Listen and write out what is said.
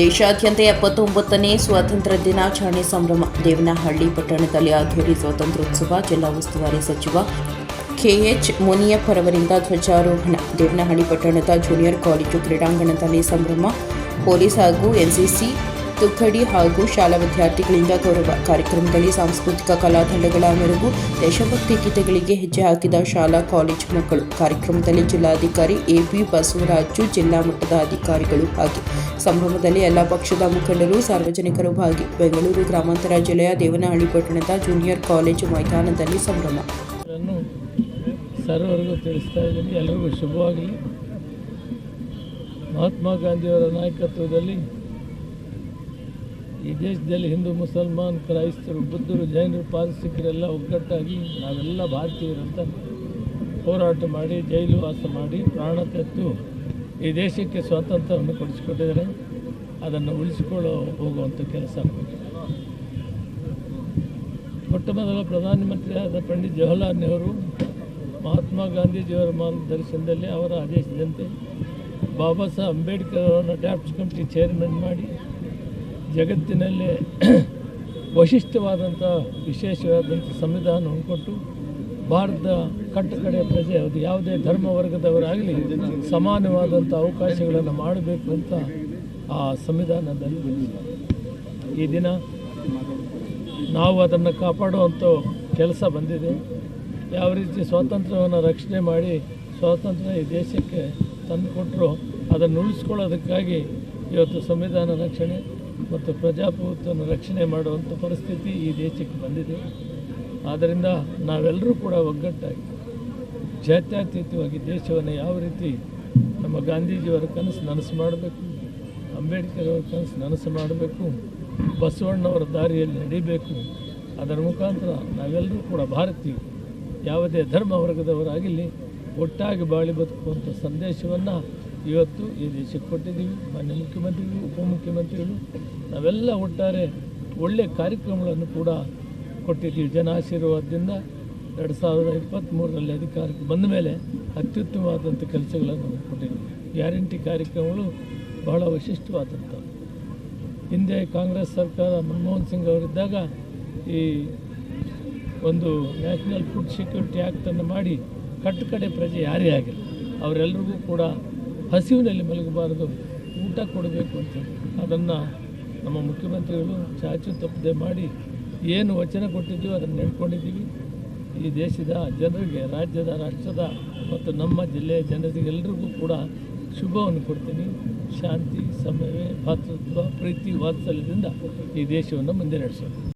ದೇಶಾದ್ಯಂತ ಎಪ್ಪತ್ತೊಂಬತ್ತನೇ ಸ್ವಾತಂತ್ರ್ಯ ದಿನಾಚರಣೆ ಸಂಭ್ರಮ. ದೇವನಹಳ್ಳಿ ಪಟ್ಟಣದಲ್ಲಿ ಅದ್ದೂರಿ ಸ್ವಾತಂತ್ರ್ಯೋತ್ಸವ, ಜಿಲ್ಲಾ ಉಸ್ತುವಾರಿ ಸಚಿವ ಕೆಎಚ್ ಮುನಿಯಪ್ಪರವರಿಂದ ಧ್ವಜಾರೋಹಣ. ದೇವನಹಳ್ಳಿ ಪಟ್ಟಣದ ಜೂನಿಯರ್ ಕಾಲೇಜು ಕ್ರೀಡಾಂಗಣದಲ್ಲಿ ಸಂಭ್ರಮ, ಪೊಲೀಸ್ ಹಾಗೂ ಎನ್ಸಿಸಿ ತುಕ್ಕಡಿ ಹಾಗೂ ಶಾಲಾ ವಿದ್ಯಾರ್ಥಿಗಳಿಂದ ಗೌರವ ಕಾರ್ಯಕ್ರಮದಲ್ಲಿ ಸಾಂಸ್ಕೃತಿಕ ಕಲಾತಂಡಗಳ ಮೆರುಗು, ದೇಶಭಕ್ತಿ ಗೀತೆಗಳಿಗೆ ಹೆಜ್ಜೆ ಹಾಕಿದ ಶಾಲಾ, ಕಾಲೇಜು ಮಕ್ಕಳು. ಕಾರ್ಯಕ್ರಮದಲ್ಲಿ ಜಿಲ್ಲಾಧಿಕಾರಿ ಎಪಿ ಬಸವರಾಜು, ಜಿಲ್ಲಾ ಮಟ್ಟದ ಅಧಿಕಾರಿಗಳು ಹಾಗೆ ಸಂಭ್ರಮದಲ್ಲಿ ಎಲ್ಲ ಪಕ್ಷದ ಮುಖಂಡರು, ಸಾರ್ವಜನಿಕರು ಭಾಗಿ. ಬೆಂಗಳೂರು ಗ್ರಾಮಾಂತರ ಜಿಲ್ಲೆಯ ದೇವನಹಳ್ಳಿ ಪಟ್ಟಣದ ಜೂನಿಯರ್ ಕಾಲೇಜು ಮೈದಾನದಲ್ಲಿ ಸಂಭ್ರಮ. ಸರ್ವರಿಗೂ ತಿಳಿಸ್ತಾ ಇದ್ದೀನಿ. ಎಲ್ರಿಗೂ ಶುಭವಾಗಲಿ. ಮಹಾತ್ಮ ಗಾಂಧಿಯವರ ನಾಯಕತ್ವದಲ್ಲಿ ಈ ದೇಶದಲ್ಲಿ ಹಿಂದೂ, ಮುಸಲ್ಮಾನ್, ಕ್ರೈಸ್ತರು, ಬುದ್ಧರು, ಜೈನರು ಪಾರಸಿಕರೆಲ್ಲ ಒಗ್ಗಟ್ಟಾಗಿ ನಾವೆಲ್ಲ ಭಾರತೀಯರಂತ ಹೋರಾಟ ಮಾಡಿ, ಜೈಲು ವಾಸ ಮಾಡಿ, ಪ್ರಾಣ ತೆತ್ತು ಈ ದೇಶಕ್ಕೆ ಸ್ವಾತಂತ್ರ್ಯವನ್ನು ಕೊಡಿಸಿಕೊಟ್ಟಿದ್ದಾರೆ. ಅದನ್ನು ಉಳಿಸಿಕೊಳ್ಳೋ ಹೋಗುವಂಥ ಕೆಲಸ. ಮೊಟ್ಟ ಮೊದಲ ಪ್ರಧಾನಮಂತ್ರಿಯಾದ ಪಂಡಿತ್ ಜವಾಹರ್ಲಾಲ್ ನೆಹರು ಮಹಾತ್ಮ ಗಾಂಧೀಜಿಯವರ ಮಾರ್ಗದರ್ಶನದಲ್ಲಿ ಅವರ ಆದೇಶದಂತೆ ಬಾಬಾ ಸಾಹೇಬ್ ಅಂಬೇಡ್ಕರ್ ಅವರನ್ನು ಡ್ರಾಫ್ಟ್ ಕಮಿಟಿ ಚೇರ್ಮನ್ ಮಾಡಿ ಜಗತ್ತಿನಲ್ಲೇ ವೈಶಿಷ್ಟ್ಯವಾದಂಥ ವಿಶೇಷವಾದಂಥ ಸಂವಿಧಾನವನ್ನು ಕೊಟ್ಟು ಭಾರತದ ಕಟ್ಟಕಡೆಯ ಪ್ರಜೆ, ಅದು ಯಾವುದೇ ಧರ್ಮ ವರ್ಗದವರಾಗಲಿ ಸಮಾನವಾದಂಥ ಅವಕಾಶಗಳನ್ನು ಮಾಡಬೇಕು ಅಂತ ಆ ಸಂವಿಧಾನದಲ್ಲಿ ಬಂದಿದೆ. ಈ ದಿನ ನಾವು ಅದನ್ನು ಕಾಪಾಡುವಂಥ ಕೆಲಸ ಬಂದಿದೆ. ಯಾವ ರೀತಿ ಸ್ವಾತಂತ್ರ್ಯವನ್ನು ರಕ್ಷಣೆ ಮಾಡಿ ಸ್ವಾತಂತ್ರ್ಯ ಈ ದೇಶಕ್ಕೆ ತಂದುಕೊಟ್ಟರು ಅದನ್ನು ಉಳಿಸ್ಕೊಳ್ಳೋದಕ್ಕಾಗಿ ಇವತ್ತು ಸಂವಿಧಾನ ರಕ್ಷಣೆ ಮತ್ತು ಪ್ರಜಾಪ್ರಭುತ್ವವನ್ನು ರಕ್ಷಣೆ ಮಾಡುವಂಥ ಪರಿಸ್ಥಿತಿ ಈ ದೇಶಕ್ಕೆ ಬಂದಿದೆ. ಆದ್ದರಿಂದ ನಾವೆಲ್ಲರೂ ಕೂಡ ಒಗ್ಗಟ್ಟಾಗಿ, ಜಾತ್ಯತೀತವಾಗಿ ದೇಶವನ್ನು ಯಾವ ರೀತಿ ನಮ್ಮ ಗಾಂಧೀಜಿಯವರ ಕನಸು ನನಸು ಮಾಡಬೇಕು, ಅಂಬೇಡ್ಕರ್ ಅವರ ಕನಸು ನನಸು ಮಾಡಬೇಕು, ಬಸವಣ್ಣವರ ದಾರಿಯಲ್ಲಿ ನಡೀಬೇಕು, ಅದರ ಮುಖಾಂತರ ನಾವೆಲ್ಲರೂ ಕೂಡ ಭಾರತೀಯ ಯಾವುದೇ ಧರ್ಮ ವರ್ಗದವರಾಗಿರಲಿ, ಒಟ್ಟಾಗಿ ಬಾಳಿ ಬದುಕುವಂಥ ಸಂದೇಶವನ್ನು ಇವತ್ತು ಈ ದೇಶಕ್ಕೆ ಕೊಟ್ಟಿದ್ದೀವಿ, ಮಾನ್ಯ ಮುಖ್ಯಮಂತ್ರಿಗಳು, ಉಪಮುಖ್ಯಮಂತ್ರಿಗಳು, ನಾವೆಲ್ಲ ಒಟ್ಟಾರೆ ಒಳ್ಳೆಯ ಕಾರ್ಯಕ್ರಮಗಳನ್ನು ಕೂಡ ಕೊಟ್ಟಿದ್ದೀವಿ. ಜನ ಆಶೀರ್ವಾದದಿಂದ ಎರಡು ಸಾವಿರದ ಇಪ್ಪತ್ತ್ಮೂರರಲ್ಲಿ ಅಧಿಕಾರಕ್ಕೆ ಬಂದ ಮೇಲೆ ಅತ್ಯುತ್ತಮವಾದಂಥ ಕೆಲಸಗಳನ್ನು ಕೊಟ್ಟಿದ್ದೀವಿ. ಗ್ಯಾರಂಟಿ ಕಾರ್ಯಕ್ರಮಗಳು ಬಹಳ ವಿಶಿಷ್ಟವಾದಂಥವು ಹಿಂದೆ ಕಾಂಗ್ರೆಸ್ ಸರ್ಕಾರ ಮನಮೋಹನ್ ಸಿಂಗ್ ಅವರಿದ್ದಾಗ ಈ ಒಂದು ನ್ಯಾಷನಲ್ ಫುಡ್ ಸೆಕ್ಯೂರಿಟಿ ಆ್ಯಕ್ಟನ್ನು ಮಾಡಿ ಕಟ್ಟಕಡೆ ಪ್ರಜೆ ಯಾರೇ ಆಗಿಲ್ಲ, ಅವರೆಲ್ಲರಿಗೂ ಕೂಡ ಹಸಿವಿನಲ್ಲಿ ಮಲಗಬಾರದು. ಊಟ ಕೊಡಬೇಕು ಅಂತ. ಅದನ್ನು ನಮ್ಮ ಮುಖ್ಯಮಂತ್ರಿಗಳು ಚಾಚು ತಪ್ಪದೆ ಮಾಡಿ ಏನು ವಚನ ಕೊಟ್ಟಿದ್ದೀವಿ ಅದನ್ನು ನಡ್ಕೊಂಡಿದ್ದೀವಿ ಈ ದೇಶದ ಜನರಿಗೆ, ರಾಜ್ಯದ, ರಾಷ್ಟ್ರದ ಮತ್ತು ನಮ್ಮ ಜಿಲ್ಲೆಯ ಜನರಿಗೆಲ್ಲರಿಗೂ ಕೂಡ ಶುಭವನ್ನು ಕೊಡ್ತೀನಿ. ಶಾಂತಿ ಸಮಯ ಭಾತೃತ್ವ, ಪ್ರೀತಿ, ವಾತ್ಸಲ್ಯದಿಂದ ಈ ದೇಶವನ್ನು ಮುಂದೆ ನಡೆಸೋದು.